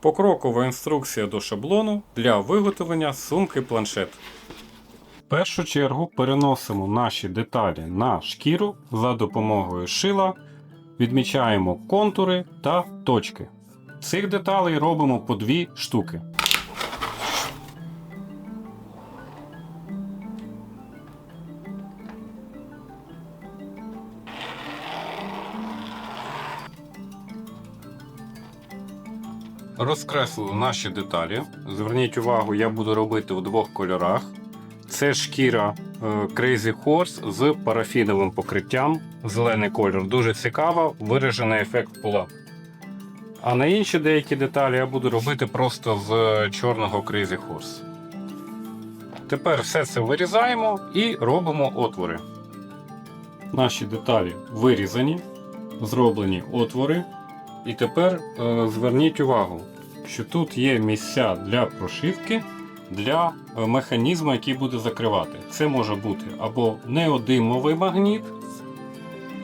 Покрокова інструкція до шаблону для виготовлення сумки планшет. В першу чергу переносимо наші деталі на шкіру за допомогою шила, відмічаємо контури та точки. Цих деталей робимо по дві штуки. Розкреслили наші деталі. Зверніть увагу, я буду робити у двох кольорах. Це шкіра е, Crazy Horse з парафіновим покриттям. Зелений кольор дуже цікаво, виражений ефект пула. А на інші деякі деталі я буду робити просто з чорного Crazy Horse. Тепер все це вирізаємо і робимо отвори. Наші деталі вирізані, зроблені отвори. І тепер е, зверніть увагу, що тут є місця для прошивки для е, механізму, який буде закривати. Це може бути або неодимовий магніт,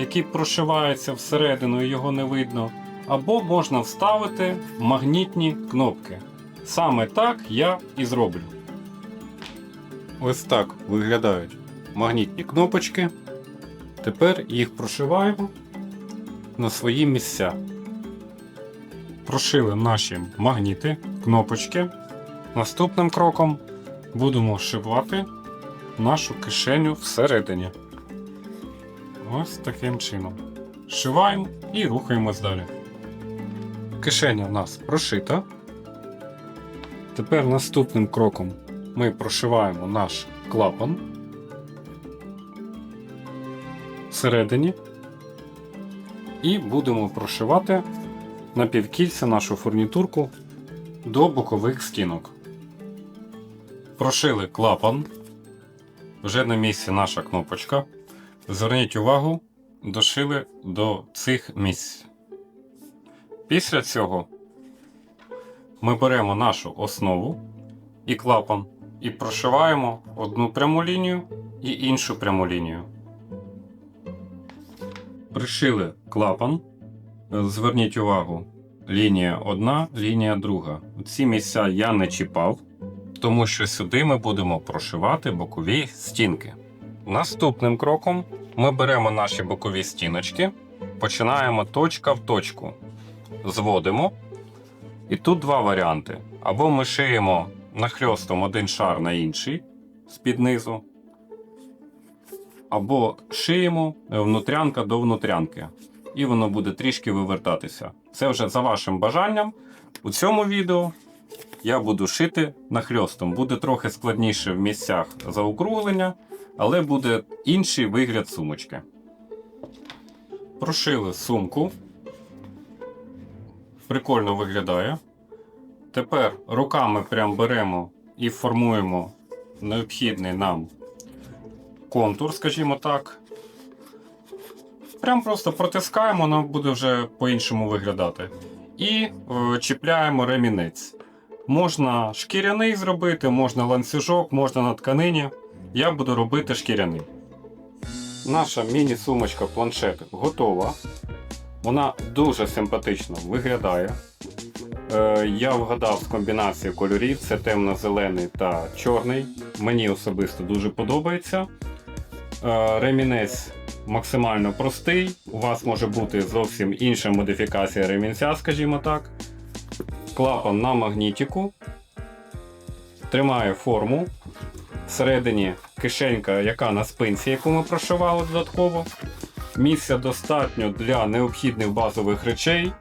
який прошивається всередину і його не видно, або можна вставити магнітні кнопки. Саме так я і зроблю. Ось так виглядають магнітні кнопочки. Тепер їх прошиваємо на свої місця. Прошили наші магніти, кнопочки. Наступним кроком будемо шивати нашу кишеню всередині. Ось таким чином. Шиваємо і рухаємось далі. Кишеня у нас прошита. Тепер наступним кроком ми прошиваємо наш клапан всередині і будемо прошивати на півкільця нашу фурнітурку до бокових стінок. Прошили клапан. Вже на місці наша кнопочка. Зверніть увагу, дошили до цих місць. Після цього ми беремо нашу основу і клапан і прошиваємо одну пряму лінію і іншу пряму лінію. Пришили клапан. Зверніть увагу, лінія одна, лінія друга. Ці місця я не чіпав, тому що сюди ми будемо прошивати бокові стінки. Наступним кроком ми беремо наші бокові стіночки, починаємо точка в точку, зводимо. І тут два варіанти. Або ми шиємо нахрьостом один шар на інший з-під низу, або шиємо внутрянка до внутрянки і воно буде трішки вивертатися. Це вже за вашим бажанням. У цьому відео я буду шити нахльостом. Буде трохи складніше в місцях заокруглення, але буде інший вигляд сумочки. Прошили сумку. Прикольно виглядає. Тепер руками прям беремо і формуємо необхідний нам контур, скажімо так. Прям просто протискаємо, воно буде вже по-іншому виглядати. І е, чіпляємо ремінець. Можна шкіряний зробити, можна ланцюжок, можна на тканині. Я буду робити шкіряний. Наша міні-сумочка планшет готова. Вона дуже симпатично виглядає. Е, я вгадав з комбінації кольорів: це темно-зелений та чорний. Мені особисто дуже подобається. Е, ремінець максимально простий. У вас може бути зовсім інша модифікація ремінця, скажімо так. Клапан на магнітику. Тримає форму. Всередині кишенька, яка на спинці, яку ми прошивали додатково. Місця достатньо для необхідних базових речей.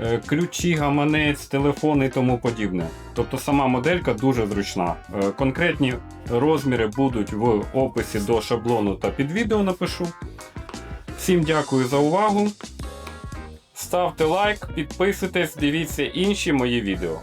Е, Ключі, гаманець, телефон і тому подібне. Тобто сама моделька дуже зручна. Е, Конкретні розміри будуть в описі до шаблону та під відео напишу. Всім дякую за увагу. Ставте лайк, підписуйтесь, дивіться інші мої відео.